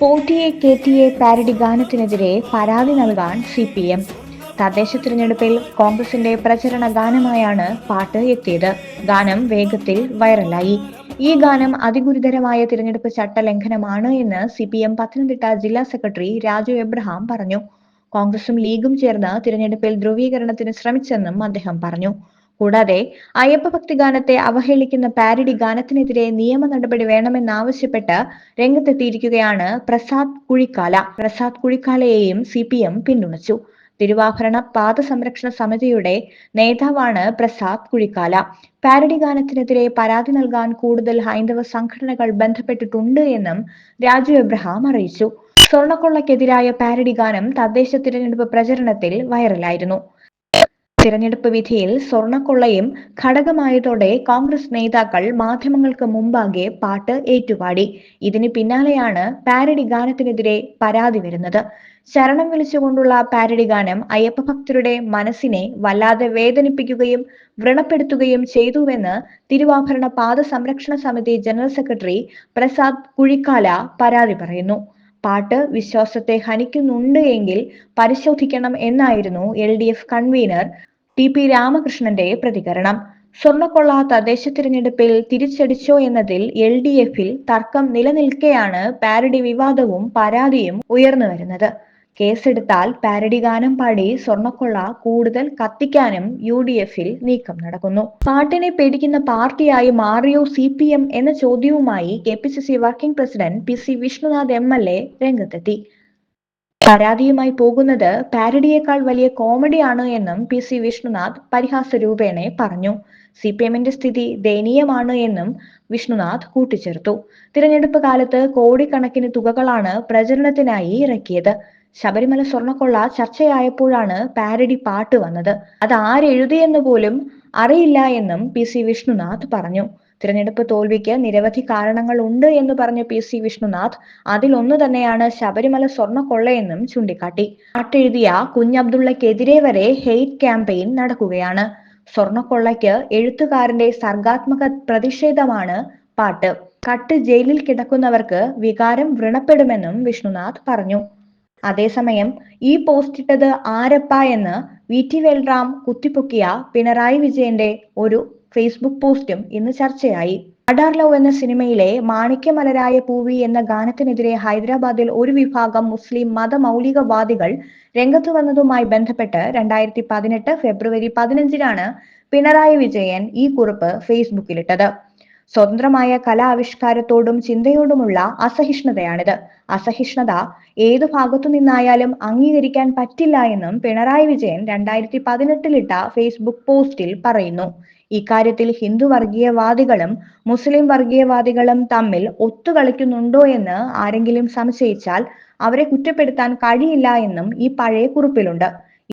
പോറ്റിയെ A parody ഗാനത്തിനെതിരെ പരാതി നൽകാൻ സി പി എം. തദ്ദേശ തിരഞ്ഞെടുപ്പിൽ കോൺഗ്രസിന്റെ പ്രചരണ ഗാനമായാണ് പാട്ട് എത്തിയത്. ഗാനം വേഗത്തിൽ വൈറലായി. ഈ ഗാനം അതിഗുരുതരമായ തിരഞ്ഞെടുപ്പ് ചട്ടലംഘനമാണ് എന്ന് സി പി എം പത്തനംതിട്ട ജില്ലാ സെക്രട്ടറി രാജു എബ്രഹാം പറഞ്ഞു. കോൺഗ്രസും ലീഗും ചേർന്ന് തിരഞ്ഞെടുപ്പിൽ ധ്രുവീകരണത്തിന് ശ്രമിച്ചെന്നും അദ്ദേഹം പറഞ്ഞു. കൂടാതെ അയ്യപ്പ ഭക്തി ഗാനത്തെ അവഹേളിക്കുന്ന പാരഡി ഗാനത്തിനെതിരെ നിയമ നടപടി വേണമെന്നാവശ്യപ്പെട്ട് രംഗത്തെത്തിയിരിക്കുകയാണ് പ്രസാദ് കുഴിക്കാല. പ്രസാദ് കുഴിക്കാലയെയും സി പി എം പിന്തുണച്ചു. തിരുവാഭരണ പാദസംരക്ഷണ സമിതിയുടെ നേതാവാണ് പ്രസാദ് കുഴിക്കാല. പാരഡി ഗാനത്തിനെതിരെ പരാതി നൽകാൻ കൂടുതൽ ഹൈന്ദവ സംഘടനകൾ ബന്ധപ്പെട്ടിട്ടുണ്ട് എന്നും രാജു എബ്രഹാം അറിയിച്ചു. സ്വർണക്കൊള്ളക്കെതിരായ പാരഡി ഗാനം തദ്ദേശ തിരഞ്ഞെടുപ്പ് പ്രചരണത്തിൽ വൈറലായിരുന്നു. തിരഞ്ഞെടുപ്പ് വിധിയിൽ സ്വർണക്കൊള്ളയും ഘടകമായതോടെ കോൺഗ്രസ് നേതാക്കൾ മാധ്യമങ്ങൾക്ക് മുമ്പാകെ പാട്ട് ഏറ്റുപാടി. ഇതിന് പിന്നാലെയാണ് പാരഡി ഗാനത്തിനെതിരെ പരാതി വരുന്നത്. ശരണം വിളിച്ചുകൊണ്ടുള്ള പാരഡി ഗാനം അയ്യപ്പ ഭക്തരുടെ മനസ്സിനെ വല്ലാതെ വേദനിപ്പിക്കുകയും വ്രണപ്പെടുത്തുകയും ചെയ്തുവെന്ന് തിരുവാഭരണ പാത സംരക്ഷണ സമിതി ജനറൽ സെക്രട്ടറി പ്രസാദ് കുഴിക്കാല പരാതി പറയുന്നു. പാട്ട് വിശ്വാസത്തെ ഹനിക്കുന്നുണ്ട് എങ്കിൽ പരിശോധിക്കണം എന്നായിരുന്നു L D F convener T P രാമകൃഷ്ണന്റെ പ്രതികരണം. സ്വർണക്കൊള്ള തദ്ദേശ തിരഞ്ഞെടുപ്പിൽ തിരിച്ചടിച്ചോ എന്നതിൽ എൽ ഡി എഫിൽ തർക്കം നിലനിൽക്കെയാണ് പാരഡി വിവാദവും പരാതിയും ഉയർന്നു വരുന്നത്. കേസെടുത്താൽ പാരഡി ഗാനം പാടി സ്വർണക്കൊള്ള കൂടുതൽ കത്തിക്കാനും യു ഡി എഫിൽ നീക്കം നടക്കുന്നു. പാട്ടിനെ പേടിക്കുന്ന പാർട്ടിയായി മാറിയോ സി പി എം എന്ന ചോദ്യവുമായി K P C C working president P C Vishnunath M L A രംഗത്തെത്തി. പരാതിയുമായി പോകുന്നത് പാരഡിയേക്കാൾ വലിയ കോമഡിയാണ് എന്നും പി സി വിഷ്ണുനാഥ് പരിഹാസ രൂപേണെ പറഞ്ഞു. സി പി എമ്മിന്റെ സ്ഥിതി ദയനീയമാണ് എന്നും വിഷ്ണുനാഥ് കൂട്ടിച്ചേർത്തു. തിരഞ്ഞെടുപ്പ് കാലത്ത് കോടിക്കണക്കിന് തുകകളാണ് പ്രചരണത്തിനായി ഇറക്കിയത്. ശബരിമല സ്വർണക്കൊള്ള ചർച്ചയായപ്പോഴാണ് പാരഡി പാട്ട് വന്നത്. അത് ആരെഴുതിയെന്ന് പോലും അറിയില്ല എന്നും പി സി വിഷ്ണുനാഥ് പറഞ്ഞു. തിരഞ്ഞെടുപ്പ് തോൽവിക്ക് നിരവധി കാരണങ്ങൾ ഉണ്ട് എന്ന് പറഞ്ഞ പി സി വിഷ്ണുനാഥ് അതിലൊന്നു തന്നെയാണ് ശബരിമല സ്വർണ കൊള്ളയെന്നും ചൂണ്ടിക്കാട്ടി. പാട്ടെഴുതിയ കുഞ്ഞബ്ദുള്ളക്കെതിരെ വരെ ഹെയ്റ്റ് ക്യാമ്പയിൻ നടക്കുകയാണ്. സ്വർണക്കൊള്ളയ്ക്ക് എഴുത്തുകാരന്റെ സർഗാത്മക പ്രതിഷേധമാണ് പാട്ട്. കട്ട് ജയിലിൽ കിടക്കുന്നവർക്ക് വികാരം വ്രണപ്പെടുമെന്നും വിഷ്ണുനാഥ് പറഞ്ഞു. അതേസമയം ഈ പോസ്റ്റ് ഇട്ടത് ആരപ്പ എന്ന് വി ടി വേൽറാം കുത്തിപ്പൊക്കിയ പിണറായി വിജയന്റെ ഒരു ഫേസ്ബുക്ക് പോസ്റ്റും ഇന്ന് ചർച്ചയായി. അഡാർ ലവ് എന്ന സിനിമയിലെ മാണിക്യമലരായ പൂവി എന്ന ഗാനത്തിനെതിരെ ഹൈദരാബാദിൽ ഒരു വിഭാഗം മുസ്ലിം മതമൗലികവാദികൾ രംഗത്തു വന്നതുമായി ബന്ധപ്പെട്ട് രണ്ടായിരത്തി പതിനെട്ട് ഫെബ്രുവരി പതിനഞ്ചിനാണ് പിണറായി വിജയൻ ഈ കുറിപ്പ് ഫേസ്ബുക്കിലിട്ടത്. സ്വതന്ത്രമായ കലാവിഷ്കാരത്തോടും ചിന്തയോടുമുള്ള അസഹിഷ്ണുതയാണിത്. അസഹിഷ്ണുത ഏതു ഭാഗത്തു നിന്നായാലും അംഗീകരിക്കാൻ പറ്റില്ല എന്നും പിണറായി വിജയൻ രണ്ടായിരത്തി പതിനെട്ടിലിട്ട ഫേസ്ബുക്ക് പോസ്റ്റിൽ പറയുന്നു. ഇക്കാര്യത്തിൽ ഹിന്ദു വർഗീയവാദികളും മുസ്ലിം വർഗീയവാദികളും തമ്മിൽ ഒത്തുകളിക്കുന്നുണ്ടോ എന്ന് ആരെങ്കിലും സംശയിച്ചാൽ അവരെ കുറ്റപ്പെടുത്താൻ കഴിയില്ല എന്നും ഈ പഴയ കുറിപ്പിലുണ്ട്.